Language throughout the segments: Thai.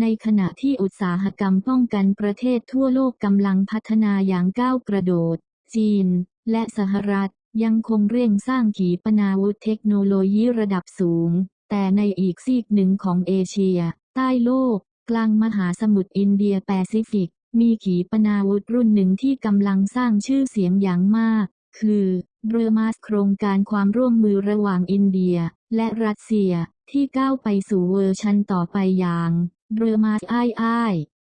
ในขณะที่อุตสาหกรรมป้องกันประเทศทั่วโลกกำลังพัฒนาอย่างก้าวกระโดด จีน และสหรัฐ ยังคงเร่งสร้างขีปนาวุธเทคโนโลยีระดับสูง แต่ในอีกซีกหนึ่งของเอเชีย ใต้โลก กลางมหาสมุทรอินเดียแปซิฟิก มีขีปนาวุธรุ่นหนึ่งที่กำลังสร้างชื่อเสียงอย่างมาก คือเรือมาสโครงการความร่วมมือระหว่างอินเดีย และรัสเซียที่ก้าวไปสู่เวอร์ชันต่อไปอย่าง เรือมาสไอไอ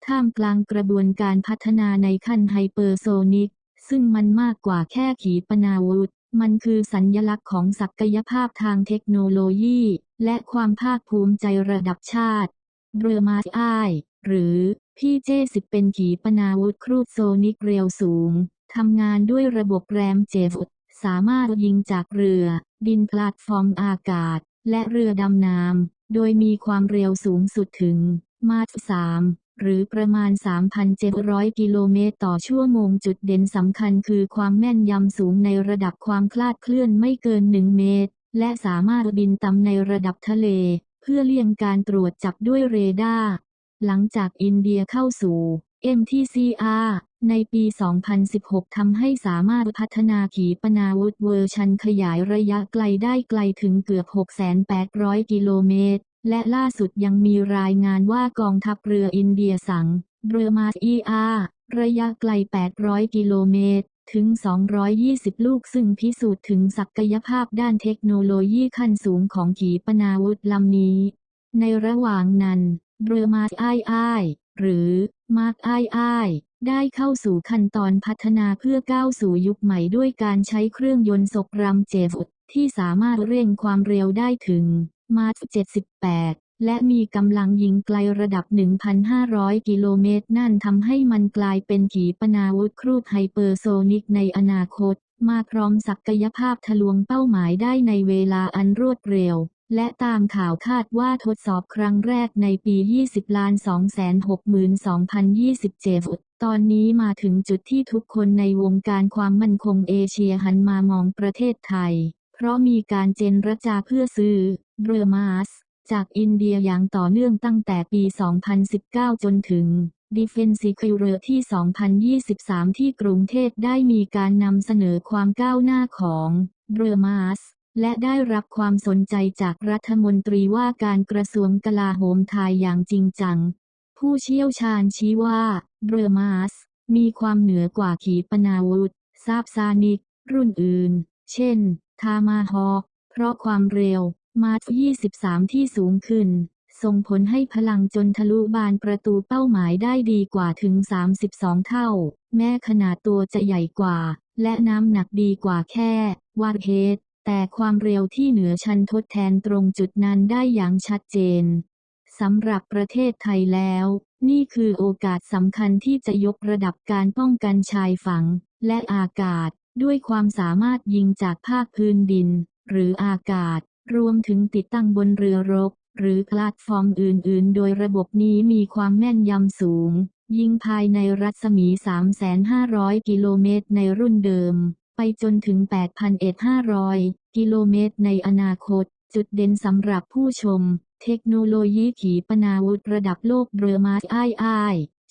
ท่ามกลางกระบวนการพัฒนาในขั้นไฮเปอร์โซนิก ซึ่งมันมากกว่าแค่ขีปนาวุธ มันคือสัญญลักษณ์ของศักยภาพทางเทคโนโลยี และความภาคภูมิใจระดับชาติ เรือมาสไอหรือพี่เจสิบเป็นขีปนาวุธครูดโซนิกเร็วสูง ทำงานด้วยระบบแรมเจฟสามารถยิงจากเรือ ดินพลตฟอร์มอากาศ และเรือดำน้ำโดยมีความเร็วสูงสุดถึง มาตร3หรือประมาณ 3,700 กิโลเมตรต่อชั่วโมงจุดเด่นสำคัญคือความแม่นยำสูงในระดับความคลาดเคลื่อนไม่เกิน 1 เมตร และสามารถบินต่ำในระดับทะเล เพื่อเลี่ยงการตรวจจับด้วยเรดาร์ หลังจากอินเดียเข้าสู่ MTCR ในปี 2016 ทำให้สามารถพัฒนาขีปนาวุธเวอร์ชันขยายระยะไกลได้ไกลถึงเกือบ 6,800 กิโลเมตร และล่าสุดยังมีรายงานว่ากองทัพเรืออินเดียสั่ง เรือมาอีอาระยะไกล 800 กิโลเมตร ถึง 220 ลูกซึ่งพิสูจน์ถึงศักยภาพด้านเทคโนโลยีขั้นสูงของขีปนาวุธลำนี้ ในระหว่างนั้น เรือมาไอไอหรือมาร์กไอไอได้เข้าสู่ขั้นตอนพัฒนาเพื่อก้าวสู่ยุคใหม่ด้วยการใช้เครื่องยนต์ศกรัมเจฟที่สามารถเร่งความเร็วได้ถึง มาร์78 และมีกำลังยิงไกลระดับ 1,500 กิโลเมตร นั่นทำให้มันกลายเป็นขีปนาวุธครูดไฮเปอร์โซนิกในอนาคต มาพร้อมศักยภาพทะลวงเป้าหมายได้ในเวลาอันรวดเร็วและตามข่าวคาดว่าทดสอบครั้งแรกในปี 20ล้าน262,027 ตอนนี้มาถึงจุดที่ทุกคนในวงการความมั่นคงเอเชียหันมามองประเทศไทย เพราะมีการเจนรจาเพื่อซื้อ เรือมาสจากอินเดียอย่างต่อเนื่องตั้งแต่ปี 2019 จนถึง Defense Security 2023 ที่กรุงเทพได้มีการนำเสนอความก้าวหน้าของเรือมาสและได้รับความสนใจจากรัฐมนตรีว่าการกระทรวงกลาโหมไทยอย่างจริงจัง ผู้เชี่ยวชาญชี้ว่าเรือมาสมีความเหนือกว่าขีปนาวุธซาบซานิก รุ่นอื่น เช่น ทามาฮอกเพราะความเร็ว มาร์ท23 ที่สูงขึ้น ส่งผลให้พลังจนทะลุบานประตูเป้าหมายได้ดีกว่าถึง 32 เท่า แม้ขนาดตัวจะใหญ่กว่า และน้ำหนักดีกว่าแค่วาดเฮดแต่ความเร็วที่เหนือชั้นทดแทนตรงจุดนั้นได้อย่างชัดเจนสำหรับประเทศไทยแล้ว นี่คือโอกาสสำคัญที่จะยกระดับการป้องกันชายฝั่งและอากาศ ด้วยความสามารถยิงจากภาคพื้นดิน หรืออากาศ รวมถึงติดตั้งบนเรือรบ หรือแพลตฟอร์มอื่น ๆ โดยระบบนี้มีความแม่นยำสูง ยิงภายในรัศมี 3,500 กิโลเมตรในรุ่นเดิม ไปจนถึง 8,500 กิโลเมตรในอนาคต จุดเด่นสำหรับผู้ชม เทคโนโลยีขีปนาวุธระดับโลกเรือมาไอไอ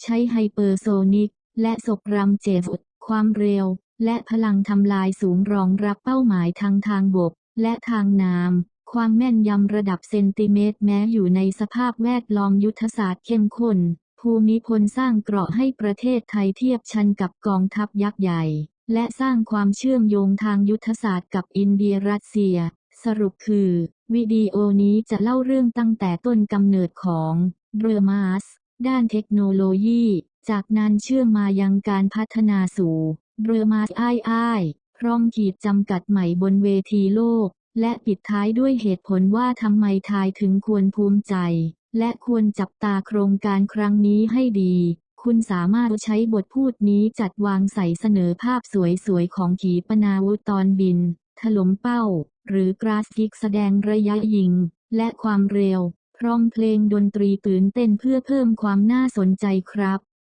ใช้ไฮเปอร์โซนิก และศกรัมเจฟความเร็ว และพลังทำลายสูงรองรับเป้าหมายทางทางบก และทางน้ำ ความแม่นยำระดับเซนติเมตรแม้อยู่ในสภาพแวดล้อมยุทธศาสตร์เข้มข้น ภูมิพลสร้างเกราะให้ประเทศไทยเทียบชันกับกองทัพยักษ์ใหญ่ และสร้างความเชื่อมโยงทางยุทธศาสตร์กับอินเดียรัสเซีย สรุปคือ วิดีโอนี้จะเล่าเรื่องตั้งแต่ต้นกำเนิดของเรือมาสด้านเทคโนโลยี จากนั้นเชื่อมมายังการพัฒนาสู่เรือมาสไอไอ พร้อมขีดจำกัดใหม่บนเวทีโลก และปิดท้ายด้วยเหตุผลว่าทำไมไทยถึงควรภูมิใจ และควรจับตาโครงการครั้งนี้ให้ดี คุณสามารถใช้บทพูดนี้จัดวางใส่เสนอภาพสวยๆ ของขีปนาวุธตอนบิน ถล่มเป้า หรือกราฟิกแสดงระยะยิง และความเร็ว พร้อมเพลงดนตรีตื่นเต้นเพื่อเพิ่มความน่าสนใจครับ